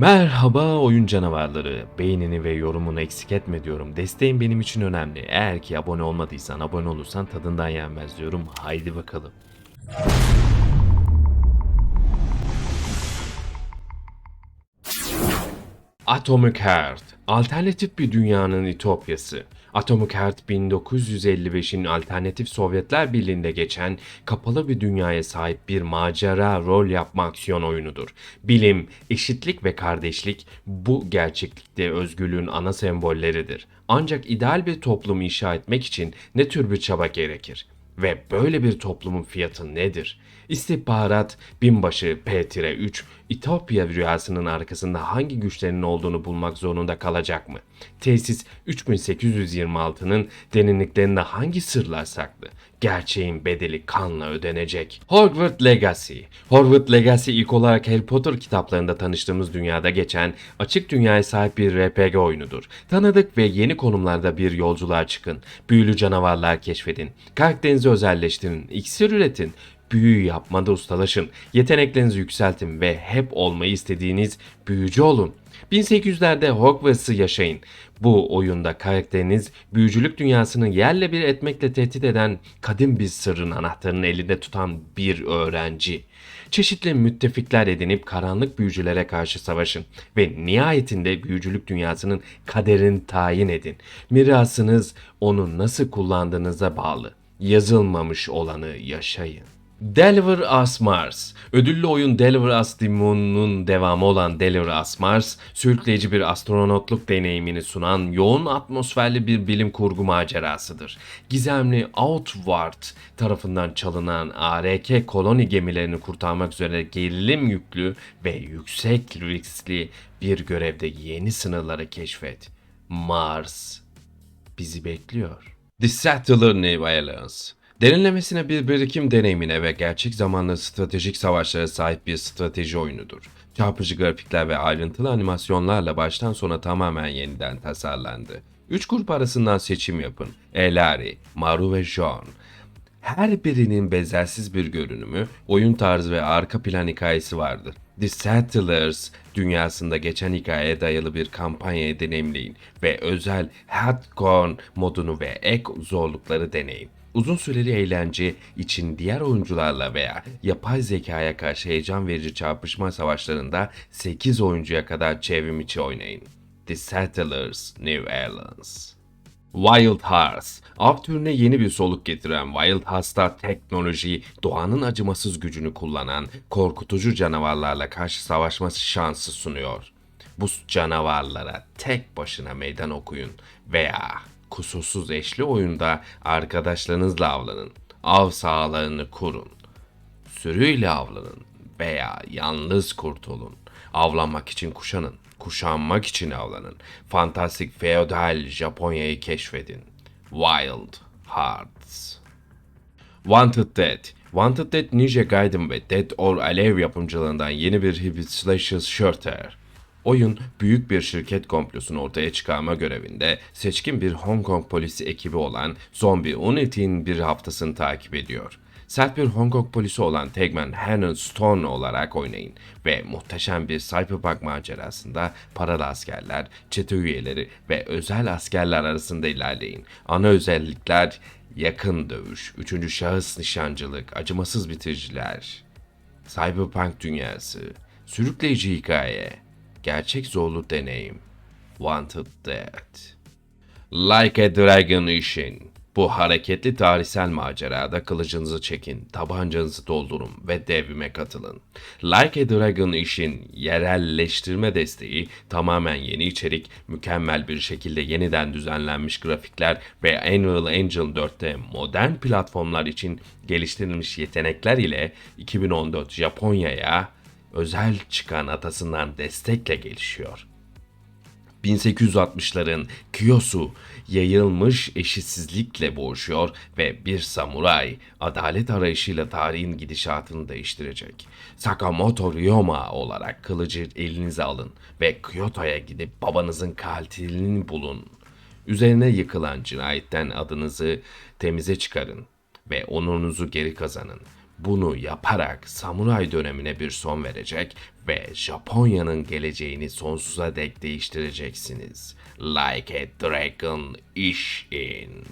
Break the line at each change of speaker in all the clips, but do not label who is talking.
Merhaba oyun canavarları. Beğenini ve yorumunu eksik etme diyorum. Desteğin benim için önemli. Eğer ki abone olmadıysan abone olursan tadından yenmez diyorum. Haydi bakalım. Atomic Heart, alternatif bir dünyanın ütopyası. Atomic Heart 1955'in alternatif Sovyetler Birliği'nde geçen kapalı bir dünyaya sahip bir macera rol yapma aksiyon oyunudur. Bilim, eşitlik ve kardeşlik bu gerçeklikte özgürlüğün ana sembolleridir. Ancak ideal bir toplum inşa etmek için ne tür bir çaba gerekir? Ve böyle bir toplumun fiyatı nedir? İstihbarat binbaşı P-3 İtopya rüyasının arkasında hangi güçlerin olduğunu bulmak zorunda kalacak mı? Tesis 3826'nın derinliklerinde hangi sırlar saklı? Gerçeğin bedeli kanla ödenecek. Hogwarts Legacy Hogwarts Legacy ilk olarak Harry Potter kitaplarında tanıştığımız dünyada geçen açık dünyaya sahip bir RPG oyunudur. Tanıdık ve yeni konumlarda bir yolculuğa çıkın. Büyülü canavarlar keşfedin. Karakterinizi özelleştirin. İksir üretin büyü yapmada ustalaşın, yeteneklerinizi yükseltin ve hep olmayı istediğiniz büyücü olun. 1800'lerde Hogwarts'ı yaşayın. Bu oyunda karakteriniz büyücülük dünyasını yerle bir etmekle tehdit eden kadim bir sırrın anahtarını elinde tutan bir öğrenci. Çeşitli müttefikler edinip karanlık büyücülere karşı savaşın ve nihayetinde büyücülük dünyasının kaderini tayin edin. Mirasınız onu nasıl kullandığınıza bağlı. Yazılmamış olanı yaşayın. Deliver Us Mars. Ödüllü oyun Deliver Us the Moon'un devamı olan Deliver Us Mars, sürükleyici bir astronotluk deneyimini sunan yoğun atmosferli bir bilim kurgu macerasıdır. Gizemli Outward tarafından çalınan ARK koloni gemilerini kurtarmak üzere gerilim yüklü ve yüksek riskli bir görevde yeni sınırları keşfet. Mars bizi bekliyor. The Settler New Alliance Derinlemesine bir birikim deneyimine ve gerçek zamanlı stratejik savaşlara sahip bir strateji oyunudur. Çarpıcı grafikler ve ayrıntılı animasyonlarla baştan sona tamamen yeniden tasarlandı. Üç grup arasından seçim yapın. Elari, Maru ve John. Her birinin benzersiz bir görünümü, oyun tarzı ve arka plan hikayesi vardır. The Settlers dünyasında geçen hikayeye dayalı bir kampanyayı deneyimleyin ve özel hardcore modunu ve ek zorlukları deneyin. Uzun süreli eğlence için diğer oyuncularla veya yapay zekaya karşı heyecan verici çarpışma savaşlarında 8 oyuncuya kadar çevrim içi oynayın. The Settlers New Orleans Wild Hearts, av türüne yeni bir soluk getiren Wild Hearts'ta teknoloji, doğanın acımasız gücünü kullanan korkutucu canavarlarla karşı savaşma şansı sunuyor. Bu canavarlara tek başına meydan okuyun veya kusursuz eşli oyunda arkadaşlarınızla avlanın. Av sahalarını kurun. Sürüyle avlanın veya yalnız kurtulun. Avlanmak için kuşanın. Kuşanmak için avlanın. Fantastik feodal Japonya'yı keşfedin. Wild Hearts. Wanted Dead. Wanted Dead Ninja Gaiden ve Dead or Alive yapımcılığından yeni bir hibrit slasher shooter. Oyun büyük bir şirket komplosunu ortaya çıkarma görevinde seçkin bir Hong Kong polisi ekibi olan Zombie Unity'nin bir haftasını takip ediyor. Sert bir Hong Kong polisi olan Tegman Hannon Stone olarak oynayın ve muhteşem bir cyberpunk macerasında paralı askerler, çete üyeleri ve özel askerler arasında ilerleyin. Ana özellikler yakın dövüş, üçüncü şahıs nişancılık, acımasız bitiriciler, cyberpunk dünyası, sürükleyici hikaye, gerçek zorlu deneyim. Wanted Dead. Like a Dragon işin. Bu hareketli tarihsel macerada kılıcınızı çekin, tabancanızı doldurun ve devrime katılın. Like a Dragon işin yerelleştirme desteği tamamen yeni içerik, mükemmel bir şekilde yeniden düzenlenmiş grafikler ve Unreal Engine 4'te modern platformlar için geliştirilmiş yetenekler ile 2014 Japonya'ya özel çıkan atasından destekle gelişiyor. 1860'ların Kiyosu yayılmış eşitsizlikle boğuşuyor ve bir samuray adalet arayışıyla tarihin gidişatını değiştirecek. Sakamoto Ryoma olarak kılıcı elinize alın ve Kyoto'ya gidip babanızın katilini bulun. Üzerine yıkılan cinayetten adınızı temize çıkarın ve onurunuzu geri kazanın. Bunu yaparak samuray dönemine bir son verecek ve Japonya'nın geleceğini sonsuza dek değiştireceksiniz. Like a Dragon iş in.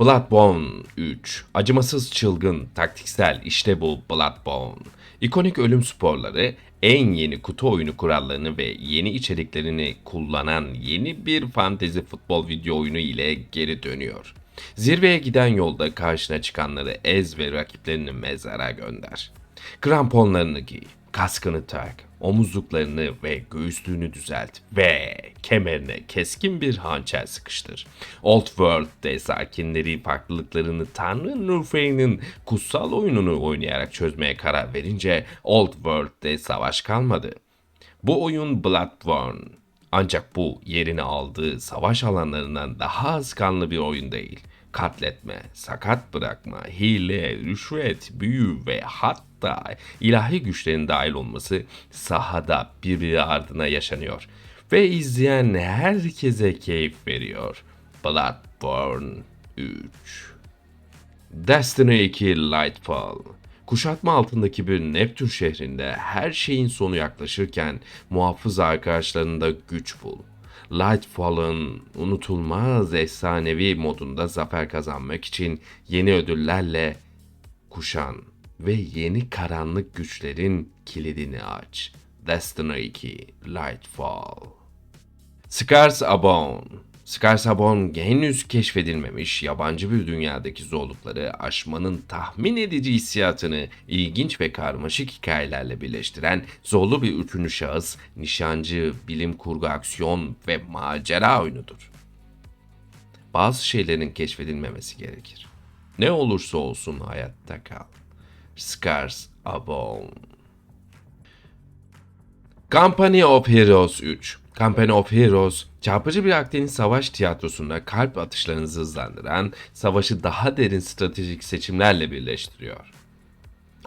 Bloodborne 3. Acımasız çılgın, taktiksel işte bu Bloodborne. İkonik ölüm sporları, en yeni kutu oyunu kurallarını ve yeni içeriklerini kullanan yeni bir fantezi futbol video oyunu ile geri dönüyor. Zirveye giden yolda karşına çıkanları ez ve rakiplerini mezara gönder. Kramponlarını giy, kaskını tak, omuzluklarını ve göğüslüğünü düzelt ve kemerine keskin bir hançer sıkıştır. Old World'de sakinleri farklılıklarını Tanrı Nurfey'nin kutsal oyununu oynayarak çözmeye karar verince Old World'de savaş kalmadı. Bu oyun Bloodborne. Ancak bu yerini aldığı savaş alanlarından daha az kanlı bir oyun değil. Katletme, sakat bırakma, hile, rüşvet, büyü ve hatta ilahi güçlerin dahil olması sahada birbiri ardına yaşanıyor. Ve izleyen herkese keyif veriyor. Bloodborne 3 Destiny 2 Lightfall Kuşatma altındaki bir Neptün şehrinde her şeyin sonu yaklaşırken muhafız arkadaşlarında güç bul. Lightfall'ın unutulmaz efsanevi modunda zafer kazanmak için yeni ödüllerle kuşan ve yeni karanlık güçlerin kilidini aç. Destiny 2 Lightfall Scars Abound Scars Abound henüz keşfedilmemiş yabancı bir dünyadaki zorlukları aşmanın tahmin edici hissiyatını ilginç ve karmaşık hikayelerle birleştiren zorlu bir üçüncü şahıs, nişancı, bilim kurgu aksiyon ve macera oyunudur. Bazı şeylerin keşfedilmemesi gerekir. Ne olursa olsun hayatta kal. Scars Abound Company of Heroes 3 Company of Heroes, çarpıcı bir Akdeniz savaş tiyatrosunda kalp atışlarınızı hızlandıran, savaşı daha derin stratejik seçimlerle birleştiriyor.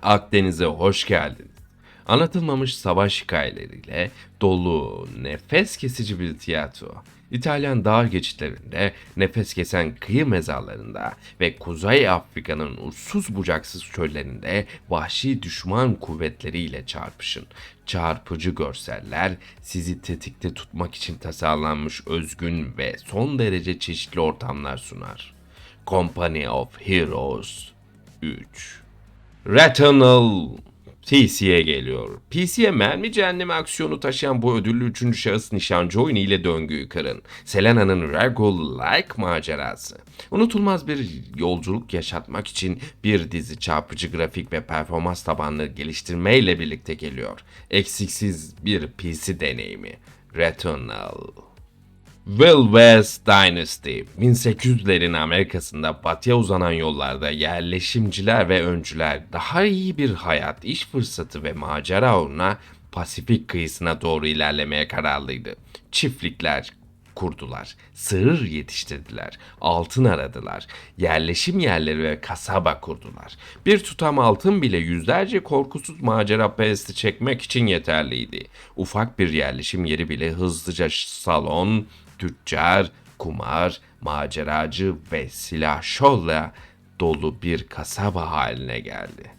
Akdeniz'e hoş geldiniz. Anlatılmamış savaş hikayeleriyle dolu, nefes kesici bir tiyatro. İtalyan dağ geçitlerinde, nefes kesen kıyı mezarlarında ve Kuzey Afrika'nın uçsuz bucaksız çöllerinde vahşi düşman kuvvetleriyle çarpışın. Çarpıcı görseller sizi tetikte tutmak için tasarlanmış özgün ve son derece çeşitli ortamlar sunar. Company of Heroes 3 Returnal PC'ye geliyor. PC'ye mermi cehennemi aksiyonu taşıyan bu ödüllü üçüncü şahıs nişancı oyunu ile döngüyü kırın. Selena'nın Regal-like macerası. Unutulmaz bir yolculuk yaşatmak için bir dizi çarpıcı grafik ve performans tabanlı geliştirmeyle birlikte geliyor. Eksiksiz bir PC deneyimi. Returnal. Will West Dynasty 1800'lerin Amerika'sında batıya uzanan yollarda yerleşimciler ve öncüler daha iyi bir hayat, iş fırsatı ve macera uğruna Pasifik kıyısına doğru ilerlemeye kararlıydı. Çiftlikler kurdular, sığır yetiştirdiler, altın aradılar, yerleşim yerleri ve kasaba kurdular. Bir tutam altın bile yüzlerce korkusuz macera peresti çekmek için yeterliydi. Ufak bir yerleşim yeri bile hızlıca salon, tüccar, kumar, maceracı ve silah şolla dolu bir kasaba haline geldi.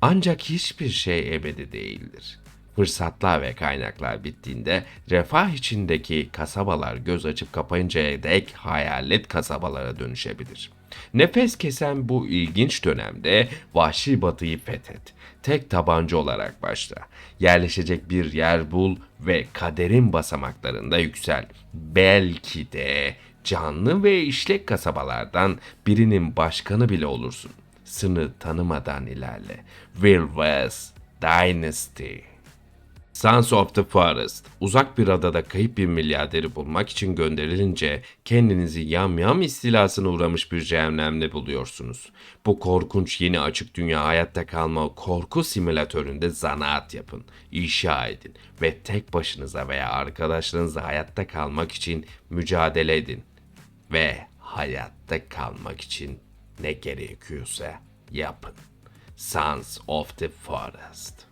Ancak hiçbir şey ebedi değildir. Fırsatlar ve kaynaklar bittiğinde refah içindeki kasabalar göz açıp kapayıncaya dek hayalet kasabalara dönüşebilir. Nefes kesen bu ilginç dönemde vahşi batıyı fethet. Tek tabanca olarak başla. Yerleşecek bir yer bul ve kaderin basamaklarında yüksel. Belki de canlı ve işlek kasabalardan birinin başkanı bile olursun. Sınır tanımadan ilerle. Will West Dynasty Sons of the Forest, uzak bir adada kayıp bir milyarderi bulmak için gönderilince kendinizi yamyam istilasına uğramış bir cehennemde buluyorsunuz. Bu korkunç yeni açık dünya hayatta kalma korku simülatöründe zanaat yapın, inşa edin ve tek başınıza veya arkadaşlarınızla hayatta kalmak için mücadele edin. Ve hayatta kalmak için ne gerekiyorsa yapın. Sons of the Forest.